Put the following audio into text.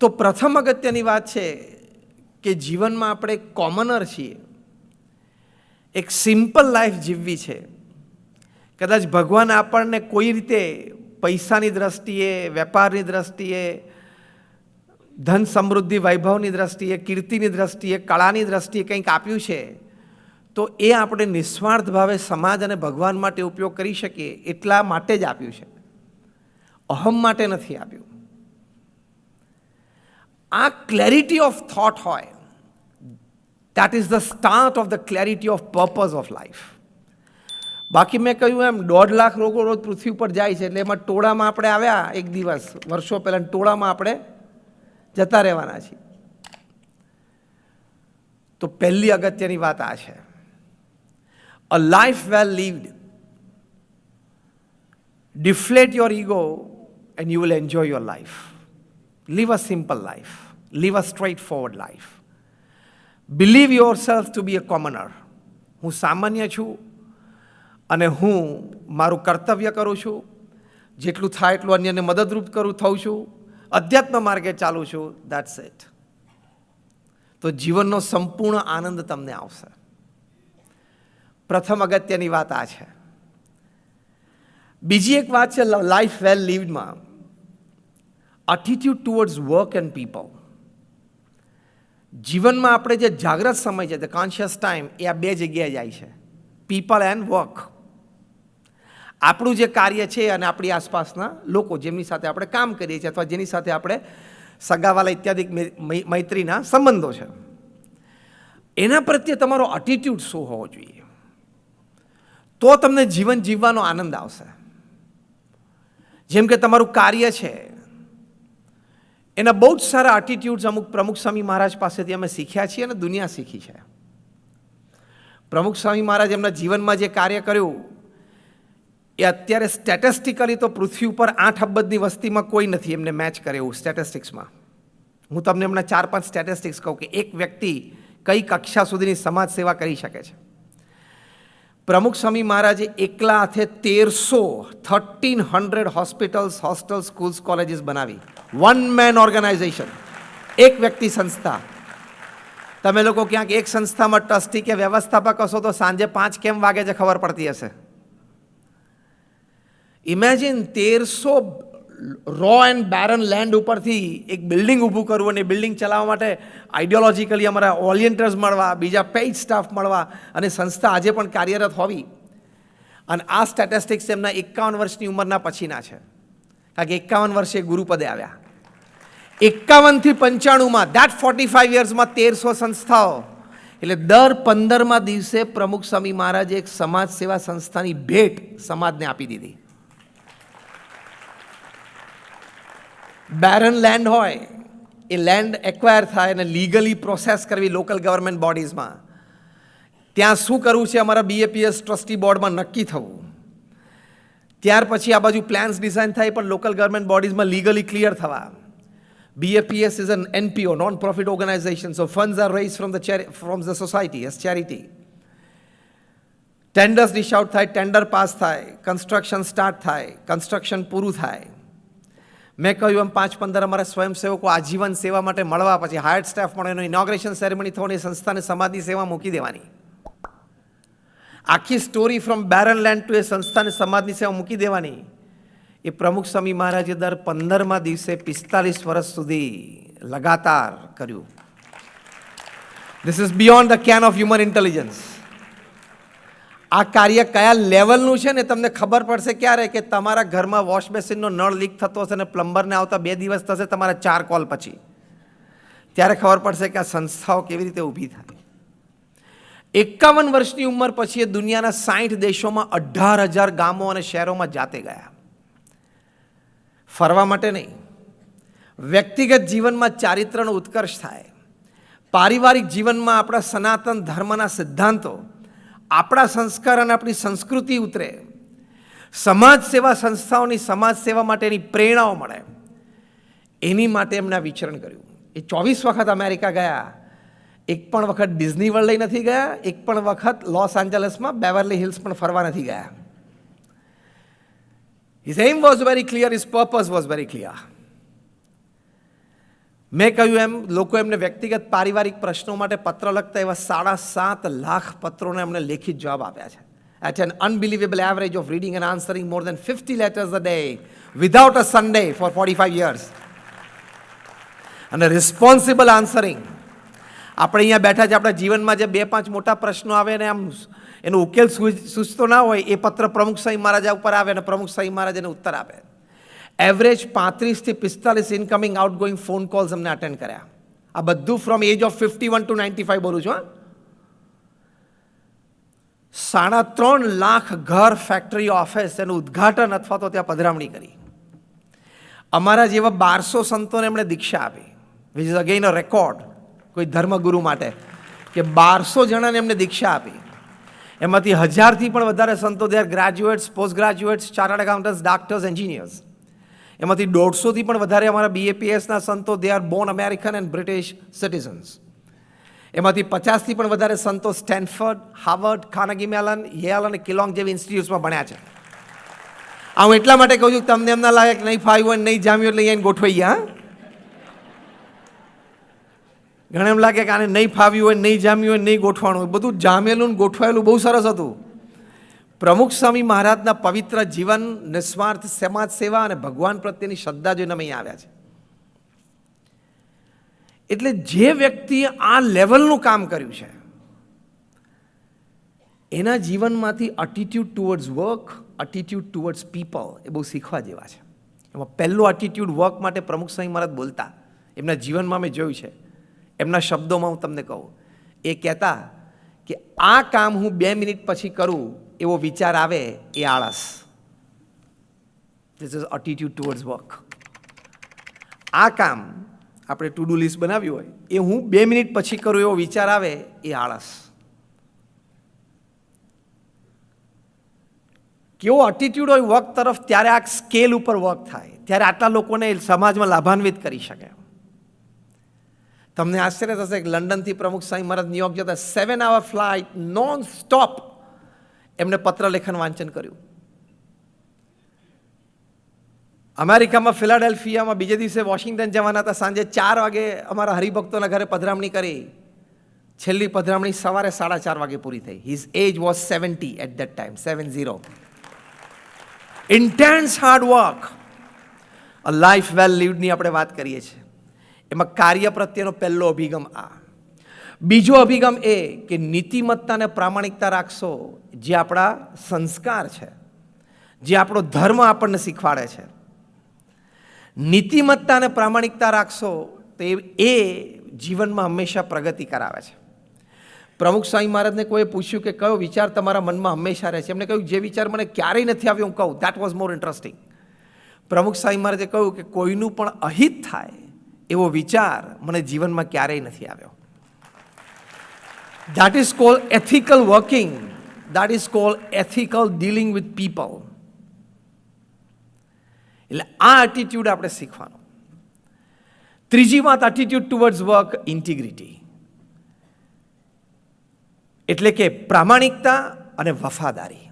તો પ્રથમ અગત્યની વાત છે કે જીવનમાં આપણે કોમનર છીએ. એક સિમ્પલ લાઈફ જીવવી છે. કદાચ ભગવાન આપણને કોઈ રીતે પૈસાની દ્રષ્ટિએ, વેપારની દ્રષ્ટિએ, ધન સમૃદ્ધિ, વૈભવની દ્રષ્ટિએ, કીર્તિની દ્રષ્ટિએ, કળાની દ્રષ્ટિએ કંઈક આપ્યું છે, તો એ આપણે નિસ્વાર્થ ભાવે સમાજ અને ભગવાન માટે ઉપયોગ કરી શકીએ એટલા માટે જ આપ્યું છે. અહમ માટે નથી આપ્યું. આ ક્લેરિટી ઓફ થોટ હોય that is the start of the clarity of purpose of life બાકી મેં કહ્યું એમ, દોઢ લાખ લોકો રોજ પૃથ્વી ઉપર જાય છે, એટલે એમાં ટોળામાં આપણે આવ્યા એક દિવસ, વર્ષો પહેલાં ટોળામાં આપણે જતા રહેવાના છીએ. તો પહેલી અગત્યની વાત આ છે. A life well lived deflate your ego and you will enjoy your life live a simple life live a straightforward life. Believe yourself to be a commoner હું સામાન્ય છું અને હું મારું કર્તવ્ય કરું છું. જેટલું થાય એટલું અન્યને મદદરૂપ કરું, થઉં છું. અધ્યાત્મ માર્ગે ચાલું છું. દેટ્સ ઇટ તો જીવનનો સંપૂર્ણ આનંદ તમને આવશે. પ્રથમ અગત્યની વાત આ છે. બીજી એક વાત છે લાઈફ વેલ લીવડમાં attitude towards work and people જીવનમાં આપણે જે જાગ્રત સમય છે ધ કોન્શિયસ ટાઈમ એ આ બે જગ્યાએ જાય છે. પીપલ એન્ડ વર્ક આપણું જે કાર્ય છે અને આપણી આસપાસના લોકો જેમની સાથે આપણે કામ કરીએ છીએ અથવા જેની સાથે આપણે સગાવાલા ઇત્યાદિ મૈત્રીના સંબંધો છે. એના પ્રત્યે તમારો અટીટ્યૂડ શું હોવો જોઈએ? તો તમને જીવન જીવવાનો આનંદ આવશે. જેમ કે તમારું કાર્ય છે એના બહુ જ સારા એટીટ્યુડ્સ અમુક પ્રમુખ સ્વામી મહારાજ પાસેથી અમે શીખ્યા છીએ અને દુનિયા શીખી છે. પ્રમુખ સ્વામી મહારાજ એમના જીવનમાં જે કાર્ય કર્યું, એ અત્યારે સ્ટેટિસ્ટિકલી તો પૃથ્વી ઉપર આઠ અબજની વસ્તીમાં કોઈ નથી એમને મેચ કરે એવું સ્ટેટિસ્ટિક્સમાં હું તમને એમના ચાર પાંચ સ્ટેટિસ્ટિક્સ કહું કે એક વ્યક્તિ કઈ કક્ષા સુધીની સમાજ સેવા કરી શકે છે. પ્રમુખ સ્વામી મહારાજે એકલા હાથે તેરસો thirteen hundred hospitals hostel schools colleges બનાવી. વન મેન ઓર્ગેનાઇઝેશન એક વ્યક્તિ સંસ્થા. તમે લોકો ક્યાંક એક સંસ્થામાં ટ્રસ્ટી કે વ્યવસ્થાપક હશો તો સાંજે પાંચ કેમ વાગે છે ખબર પડતી હશે. ઇમેજિન તેરસો રો એન્ડ બેરન લેન્ડ ઉપરથી એક બિલ્ડિંગ ઊભું કરવું અને બિલ્ડિંગ ચલાવવા માટે આઈડિયોલોજીકલી અમારા ઓલિયન્ટર્સ મળવા, બીજા પેઇડ સ્ટાફ મળવા અને સંસ્થા આજે પણ કાર્યરત હોવી. અને આ સ્ટેટિસ્ટિક્સ એમના એકાવન વર્ષની ઉંમરના પછીના છે. કારણ કે એકાવન વર્ષે ગુરુપદે આવ્યા. એકાવનથી પંચાણુંમાં દેટ ફોર્ટી ફાઈવ યર્સમાં તેરસો સંસ્થાઓ. એટલે દર પંદરમાં દિવસે પ્રમુખ સ્વામી મહારાજે એક સમાજ સેવા સંસ્થાની ભેટ સમાજને આપી દીધી. બેરન લેન્ડ હોય, એ લેન્ડ એક્વાયર થાય અને લીગલી પ્રોસેસ કરવી લોકલ ગવર્મેન્ટ બોડીઝમાં ત્યાં શું કરવું છે અમારા બીએપીએસ ટ્રસ્ટી બોર્ડમાં નક્કી થવું. ત્યાર પછી આ બાજુ પ્લાન્સ ડિઝાઇન થાય પણ લોકલ ગવર્મેન્ટ બોડીઝમાં લીગલી ક્લિયર થવા. BAPS is an NPO non profit organisation so funds are raise from the from the society as charity tenders dish out થાય ટેન્ડર પાસ થાય કન્સ્ટ્રક્શન સ્ટાર્ટ થાય construction પૂરું થાય. મેં કહ્યું એમ, પાંચ પંદર અમારા સ્વયંસેવકો આજીવન સેવા માટે મળવા, પછી હાયર સ્ટાફ મળે એનો ઇનોગ્રેશન સેરેમની થવાની સંસ્થાને સમાધિ સેવા મૂકી દેવાની. આખી story from barren land to એ સંસ્થાને સમાધિ સેવા મૂકી દેવાની. એ પ્રમુખ સ્વામી મહારાજે દર પંદરમા દિવસે પિસ્તાલીસ વર્ષ સુધી લગાતાર કર્યું. This is beyond the can of human intelligence આ કાર્ય કયા લેવલનું છે ને તમને ખબર પડશે ક્યારે? કે તમારા ઘરમાં વોશ બેસિનનો નળ લીક થતો હશે અને પ્લમ્બરને આવતા બે દિવસ થશે તમારા ચાર કોલ પછી. ત્યારે ખબર પડશે કે આ સંસ્થાઓ કેવી રીતે ઊભી થાય. એકાવન વર્ષની ઉંમર પછી એ દુનિયાના સાઠ દેશોમાં અઢાર હજાર ગામો અને શહેરોમાં જાતે ગયા. ફરવા માટે નહીં. વ્યક્તિગત જીવનમાં ચારિત્રનો ઉત્કર્ષ થાય. પારિવારિક જીવનમાં આપણા સનાતન ધર્મના સિદ્ધાંતો આપણા સંસ્કાર અને આપણી સંસ્કૃતિ ઉતરે. સમાજ સેવા સંસ્થાઓની સમાજ સેવા માટેની પ્રેરણાઓ મળે. એની માટે એમણે આ વિચરણ કર્યું. એ ચોવીસ વખત અમેરિકા ગયા. એક પણ વખત ડિઝની વર્લ્ડ નથી ગયા. એક પણ વખત લોસ એન્જલસમાં બેવરલી હિલ્સ પણ ફરવા નથી ગયા. His aim was very clear his purpose was very clear. મેં કહ્યું એમ, લોકો એમને વ્યક્તિગત પારિવારિક પ્રશ્નો માટે પત્ર લખતા એવા સાડા સાત લાખ પત્રોને એમણે લેખિત જવાબ આપ્યા છે. At an unbelievable average of reading and answering more than fifty letters a day without a Sunday for forty five years અને રિસ્પોન્સિબલ આન્સરિંગ આપણે અહીંયા બેઠા છે, આપણા જીવનમાં જે બે પાંચ મોટા પ્રશ્નો આવે ને આમ એનો ઉકેલ સૂચતો ના હોય, એ પત્ર પ્રમુખ સાંઈ મહારાજા ઉપર આવે અને પ્રમુખ સાંઈ મહારાજ એને ઉત્તર આપે. એવરેજ પાંત્રીસથી પિસ્તાલીસ ઇનકમિંગ આઉટગોઈંગ ફોન કોલ્સ અમને અટેન્ડ કર્યા. આ બધું from age of fifty one to ninety five બોલું છું સાડા ત્રણ લાખ ઘર ફેક્ટરી ઓફિસ એનું ઉદ્ઘાટન અથવા તો ત્યાં પધરામણી કરી. અમારા જેવા બારસો સંતોને એમણે દીક્ષા આપી. Which is again a record કોઈ ધર્મગુરુ માટે કે બારસો જણાને એમને દીક્ષા આપી. એમાંથી હજારથી પણ વધારે સંતો they are graduates post graduates chartered accountants doctors engineers એમાંથી દોઢસોથી પણ વધારે અમારા બીએપીએસના સંતો they are born American and British citizens એમાંથી પચાસથી પણ વધારે સંતો Stanford Harvard Carnegie Mellon Yale અને કિલોંગ જેવી ઇન્સ્ટિટ્યૂટ્સમાં ભણ્યા છે. આ હું એટલા માટે કહું છું કે તમને એમના લાયક નહીં ફાવ્યું હોય નહીં જામ્યું એટલે અહીંયા ગોઠવાઈ ગયા? ઘણા એમ લાગે કે આને નહીં ફાવ્યું હોય નહીં જામ્યું હોય નહીં ગોઠવાનું હોય. બધું જામેલું ને ગોઠવાયેલું બહુ સરસ હતું. પ્રમુખ સ્વામી મહારાજના પવિત્ર જીવન, નિસ્વાર્થ સમાજ સેવા અને ભગવાન પ્રત્યેની શ્રદ્ધા જોઈને અમે આવ્યા છે એટલે જે વ્યક્તિએ આ લેવલનું કામ કર્યું છે, એના જીવનમાંથી attitude towards work attitude towards people એ બહુ શીખવા જેવા છે. એમાં પહેલું એટીટ્યુડ વર્ક માટે પ્રમુખ સ્વામી મહારાજ બોલતા, એમના જીવનમાં મેં જોયું છે, એમના શબ્દોમાં હું તમને કહું, એ કહેતા કે આ કામ હું બે મિનિટ પછી કરું એવો વિચાર આવે એ આળસ. This is attitude towards work આ કામ આપણે ટુ ડુ લિસ્ટ બનાવ્યું હોય, એ હું બે મિનિટ પછી કરું એવો વિચાર આવે એ આળસ. કેવો અટીટ્યુડ હોય વર્ક તરફ, ત્યારે આ સ્કેલ ઉપર વર્ક થાય. ત્યારે આટલા લોકોને સમાજમાં લાભાન્વિત કરી શકે. તમને આશ્ચર્ય થશે કે લંડનથી પ્રમુખ સાંઈ મહારાજ ન્યુયોર્ક જતા seven hour flight non stop એમને પત્ર લેખન વાંચન કર્યું. અમેરિકામાં, ફિલાડેલ્ફિયામાં બીજે દિવસે વોશિંગ્ટન જવાના હતા. સાંજે ચાર વાગે અમારા હરિભક્તોના ઘરે પધરામણી કરી. છેલ્લી પધરામણી સવારે સાડા ચાર વાગે પૂરી થઈ. His age was seventy at that time seven zero intense hard work a life well લીવડની આપણે વાત કરીએ છીએ. એમાં કાર્ય પ્રત્યેનો પહેલો અભિગમ આ. બીજો અભિગમ એ કે નીતિમત્તા અને પ્રામાણિકતા રાખશો જે આપણા સંસ્કાર છે, જે આપણો ધર્મ આપણને શીખવાડે છે. નીતિમત્તા અને પ્રામાણિકતા રાખશો તો એ જીવનમાં હંમેશા પ્રગતિ કરાવે છે. પ્રમુખ સ્વામી મહારાજને કોઈએ પૂછ્યું કે કયો વિચાર તમારા મનમાં હંમેશા રહે છે? એમને કહ્યું, જે વિચાર મને ક્યારેય નથી આવ્યો, હું કહું. દેટ વોઝ મોર ઇન્ટરેસ્ટિંગ પ્રમુખ સ્વામી મહારાજે કહ્યું કે કોઈનું પણ અહિત થાય એવો વિચાર મને જીવનમાં ક્યારેય નથી આવ્યો. That is call ethical working that is call ethical dealing with people એટલે આ એટીટ્યૂડ આપણે શીખવાનો. ત્રીજી વાત એટીટ્યૂડ ટુવર્ડ્સ વર્ક ઇન્ટિગ્રિટી એટલે કે પ્રામાણિકતા અને વફાદારી.